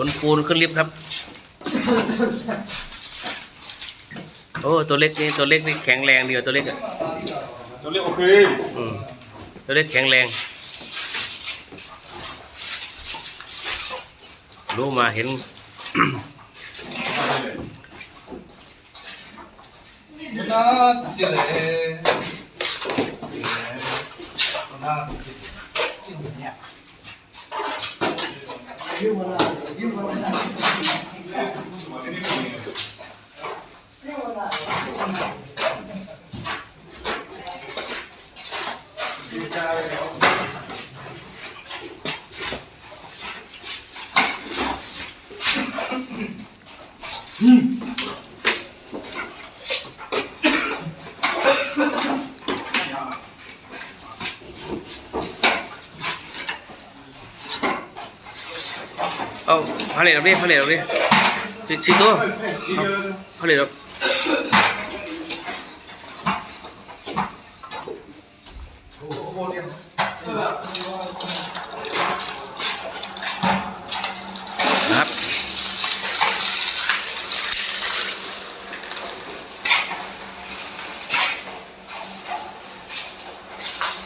ขนปูนขึ้นลิฟต์ครับ โอ้ตัวเล็กนี่ตัวเล็กนี่แข็งแรงดีกว่าตัวเล็กอะตัวเล็กโอเคอืมตัวเล็กแข็งแรง รู้มาเห็น 嗯。 เอาผลิตออกดิผลิตออกดิชิชิตัวผลิตออก